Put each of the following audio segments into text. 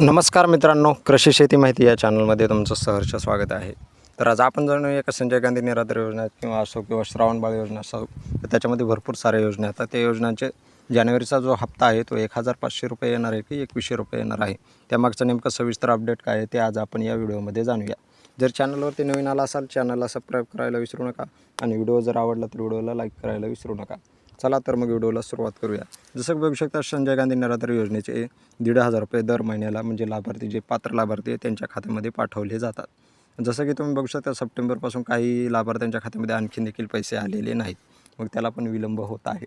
नमस्कार मित्रांनो कृषी शेती माहिती या चॅनलमध्ये तुमचं सहर्ष स्वागत आहे. तर आज आपण जाणूया का संजय गांधी निराधार योजना किंवा असो किंवा श्रावणबाळ योजना असो तर त्याच्यामध्ये भरपूर साऱ्या योजना आहेत. तर त्या योजनांचे जानेवारीचा जो हप्ता आहे तो एक हजार पाचशे रुपये येणार आहे की एकवीसशे रुपये येणार आहे. त्यामागचं नेमकं सविस्तर अपडेट काय आहे ते आज आपण या व्हिडिओमध्ये जाणूया. जर चॅनलवरती नवीन आला असाल चॅनलला सबस्क्राईब करायला विसरू नका आणि व्हिडिओ जर आवडला तर व्हिडिओला लाईक करायला विसरू नका. चला तर मग व्हिडिओला सुरुवात करूया. जसं बघू शकता संजय गांधी निराधार योजनेचे दीड हजार रुपये दर महिन्याला म्हणजे लाभार्थी जे पात्र लाभार्थी आहे त्यांच्या खात्यामध्ये पाठवले जातात. जसं की तुम्ही बघू शकता सप्टेंबरपासून काही लाभार्थ्यांच्या खात्यामध्ये आणखीन देखील पैसे आलेले नाहीत. मग त्याला पण विलंब होत आहे.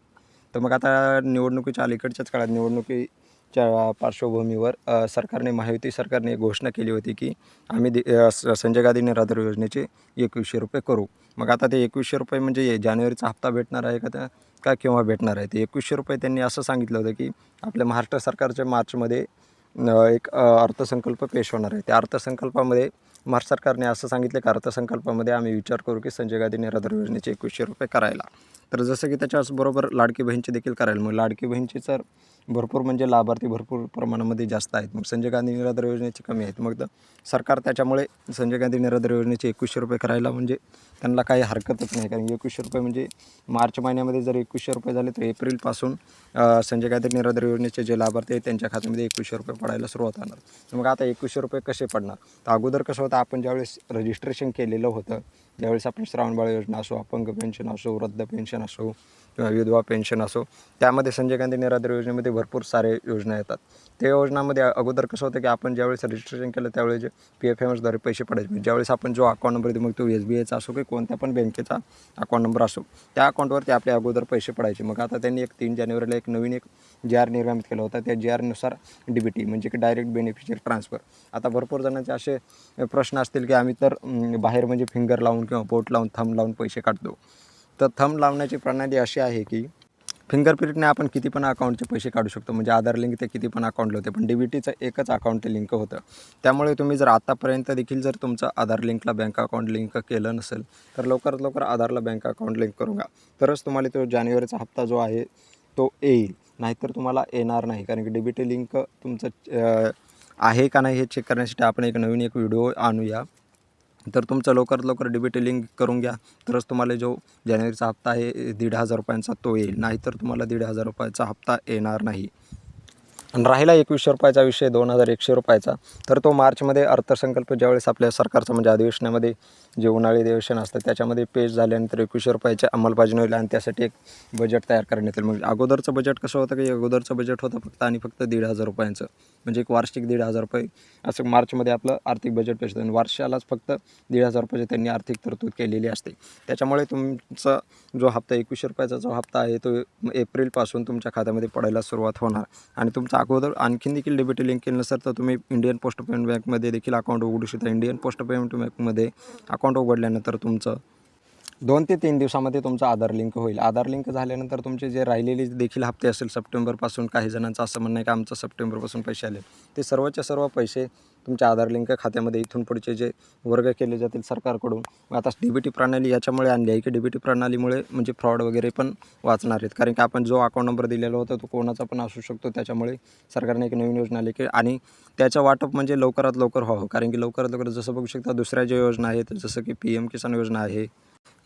तर मग आता निवडणुकीच्या अलीकडच्याच काळात निवडणुकी च्या पार्श्वभूमीवर सरकारने महायुती सरकारने एक घोषणा केली होती की आम्ही दि संजय गांधी निराधार योजनेचे एकवीसशे रुपये करू. मग आता ते एकवीसशे रुपये म्हणजे जानेवारीचा हप्ता भेटणार आहे का त्या का केव्हा भेटणार आहे? ते एकवीसशे रुपये त्यांनी असं सांगितलं होतं की आपल्या महाराष्ट्र सरकारच्या मार्चमध्ये एक अर्थसंकल्प पेश होणार आहे. त्या अर्थसंकल्पामध्ये महाराष्ट्र सरकारने असं सांगितलं की अर्थसंकल्पामध्ये आम्ही विचार करू की संजय गांधी निराधार योजनेचे एकवीसशे रुपये करायला. तर जसं की त्याच्याचबरोबर लाडकी बहीणची देखील करायला. मग लाडकी बहीणची तर भरपूर म्हणजे लाभार्थी भरपूर प्रमाणामध्ये जास्त आहेत. मग संजय गांधी निराधार योजनेचे कमी आहेत. मग तर सरकार त्याच्यामुळे संजय गांधी निराधार योजनेचे एकवीसशे रुपये करायला म्हणजे त्यांना काही हरकतच नाही. कारण एकवीसशे रुपये म्हणजे मार्च महिन्यामध्ये जर एकवीसशे रुपये झाले तर एप्रिलपासून संजय गांधी निराधार योजनेचे जे लाभार्थी आहेत त्यांच्या खात्यामध्ये एकवीसशे रुपये पडायला सुरुवात होणार. मग आता एकवीसशे रुपये कसे पडणार? तर अगोदर कसं होतं आपण ज्यावेळेस रजिस्ट्रेशन केलेलं होतं त्यावेळेस आपण श्रावणबाळ योजना असो अपंग पेन्शन असो वृद्ध पेन्शन असो किंवा विधवा पेन्शन असो त्यामध्ये संजय गांधी निराधार योजनेमध्ये भरपूर सारे योजना येतात. त्या योजनामध्ये अगोदर कसं होतं की आपण ज्यावेळेस रजिस्ट्रेशन केलं त्यावेळेस जे पी एफ एमएसद्वारे पैसे पडायचे म्हणजे ज्यावेळेस आपण जो अकाउंट नंबर देतो मग तो एस बी आयचा असो की कोणत्या पण बँकेचा अकाउंट नंबर असो त्या अकाउंटवरती आपले अगोदर पैसे पडायचे. मग आता त्यांनी एक तीन जानेवारीला एक नवीन एक जे आर निर्गमित केला होता. त्या जे आरनुसार डी बी टी म्हणजे की डायरेक्ट बेनिफिशियल ट्रान्सफर आता भरपूर जणांचे असे प्रश्न असतील की आम्ही तर बाहेर म्हणजे फिंगर लावून किंवा बोट लावून थंब लावून पैसे काढतो. तर थंब लावण्याची प्रणाली अशी आहे की फिंगरप्रिंटने आपण किती पण अकाउंटचे पैसे काढू शकतो. म्हणजे आधार लिंक ते किती पण अकाउंटला होते पण डी बी टीचं एकच अकाउंट ते लिंक होतं. त्यामुळे तुम्ही जर आतापर्यंत देखील जर तुमचं आधार लिंकला बँक अकाउंट लिंक केलं नसेल तर लवकरात लवकर आधारला बँक अकाउंट लिंक करून घ्या. तरच तुम्हाला तो जानेवारीचा हप्ता जो आहे तो येईल. नाहीतर तुम्हाला येणार नाही. कारण की डी बी टी लिंक तुमचं आहे का नाही हे चेक करण्यासाठी आपण एक नवीन एक व्हिडिओ आणूया. तर तुमचं लवकरात लवकर डी टी लिंक करून घ्या. तरच तुम्हाला जो जानेवारीचा हप्ता आहे दीड हजार रुपयांचा तो येईल. नाहीतर तुम्हाला दीड हजार रुपयाचा हप्ता येणार नाही. आणि राहिला एकवीसशे रुपयाचा विषय दोन हजार एकशे रुपयाचा. तर तो मार्चमध्ये अर्थसंकल्प ज्यावेळेस आपल्या सरकारचं म्हणजे अधिवेशनामध्ये जे उन्हाळी अधिवेशन असतं त्याच्यामध्ये पेश झाल्यानंतर एकवीसशे रुपयाचे अंमलबजावणी होईल आणि त्यासाठी एक बजेट तयार करण्यात येईल. म्हणजे अगोदरचं बजेट कसं होतं की अगोदरचं बजेट होतं फक्त आणि फक्त दीड हजार रुपयांचं. म्हणजे एक वार्षिक दीड हजार रुपये असं मार्चमध्ये आपलं आर्थिक बजेट पेश होतं. आणि वर्षालाच फक्त दीड हजार रुपयाची त्यांनी आर्थिक तरतूद केलेली असते. त्याच्यामुळे तुमचा जो हप्ता एकवीसशे रुपयाचा जो हप्ता आहे तो एप्रिलपासून तुमच्या खात्यामध्ये पडायला सुरुवात होणार. आणि तुमचा अगोदर आणखीन देखील डेबिट लिंक केलं नसेल तर तुम्ही इंडियन पोस्ट पेमेंट बँकमध्ये देखील अकाउंट उघडू शकता. इंडियन पोस्ट पेमेंट बँकमध्ये अकाउंट उघडल्यानंतर तुमचं दोन ते तीन दिवसामध्ये तुमचं आधार लिंक होईल. आधार लिंक झाल्यानंतर तुमचे जे राहिलेले देखील हप्ते असेल सप्टेंबरपासून काही जणांचं असं म्हणणं आहे की आमचं सप्टेंबरपासून पैसे आले ते सर्वच्या सर्व पैसे तुमच्या आधार लिंक खात्यामध्ये इथून पुढचे जे वर्ग केले जातील सरकारकडून. आता डी बी टी प्रणाली याच्यामुळे आणली आहे की डी बी टी प्रणालीमुळे म्हणजे फ्रॉड वगैरे पण वाचणार आहेत. कारण की आपण जो अकाउंट नंबर दिलेला होता तो कोणाचा पण असू शकतो. त्याच्यामुळे सरकारने एक नवीन योजना आली की आणि त्याचं वाटप म्हणजे लवकरात लवकर व्हावं. कारण की लवकरात लवकर जसं बघू शकता दुसऱ्या ज्या योजना आहेत जसं की पी एम किसान योजना आहे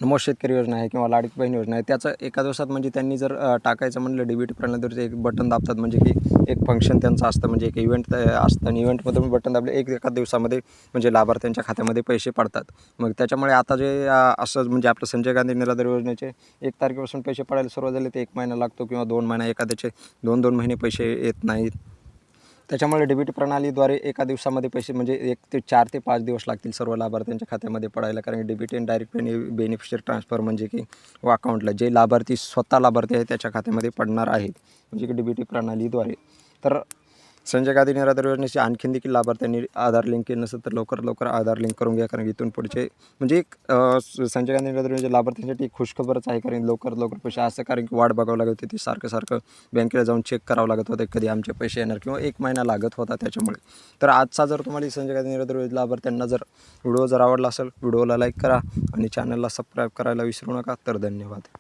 नमो शेतकरी योजना आहे किंवा लाडकी बहीण योजना आहे त्याचं एका दिवसात म्हणजे त्यांनी जर टाकायचं म्हणलं डी बी टी एक बटन दाबतात. म्हणजे की एक फंक्शन त्यांचं असतं म्हणजे एक इव्हेंट असतं. आणि इव्हेंटमधून बटन दाबले एक एका दिवसामध्ये म्हणजे लाभार्थ्यांच्या खात्यामध्ये पैसे पडतात. मग त्याच्यामुळे आता जे असं म्हणजे आपलं संजय गांधी निराधार योजनेचे एक तारखेपासून पैसे पडायला सुरुवात झाले ते एक महिना लागतो किंवा दोन महिना एखाद्याचे दोन दोन महिने पैसे येत नाहीत. त्याच्यामुळे डेबिट प्रणालीद्वारे एका दिवसामध्ये पैसे म्हणजे एक ते चार ते पाच दिवस लागतील सर्व लाभार्थ्यांच्या खात्यामध्ये पडायला. कारण डेबिट अँड डायरेक्ट बेनि बेनिफिशियल ट्रान्सफर म्हणजे की व अकाउंटला जे लाभार्थी स्वतः लाभार्थी आहे त्याच्या खात्यामध्ये पडणार आहेत. म्हणजे की डीबीटी प्रणालीद्वारे. तर संजय गांधी निराधार योजनेचे आणखीन देखील लाभार्थ्यांनी आधार लिंक केलं नसेल तर लवकर लवकर आधार लिंक करून घ्या कारण इथून पुढचे म्हणजे एक संजय गांधी निराधार योजना लाभार्थ्यांसाठी एक खुशखबरच आहे कारण लवकर लवकर पैसे असं कारण की वाट बघावं लागत होती ते सारखं सारखं बँकेला जाऊन चेक करावं लागत होतं कधी आमचे पैसे येणार किंवा एक महिना लागत होता त्याच्यामुळे. तर आजचा जर तुम्हाला संजय गांधी निराधार योजना लाभार्थ्यांना जर व्हिडिओ जर आवडला असेल व्हिडिओला लाईक करा आणि चॅनलला सबस्क्राईब करायला विसरू नका तर धन्यवाद.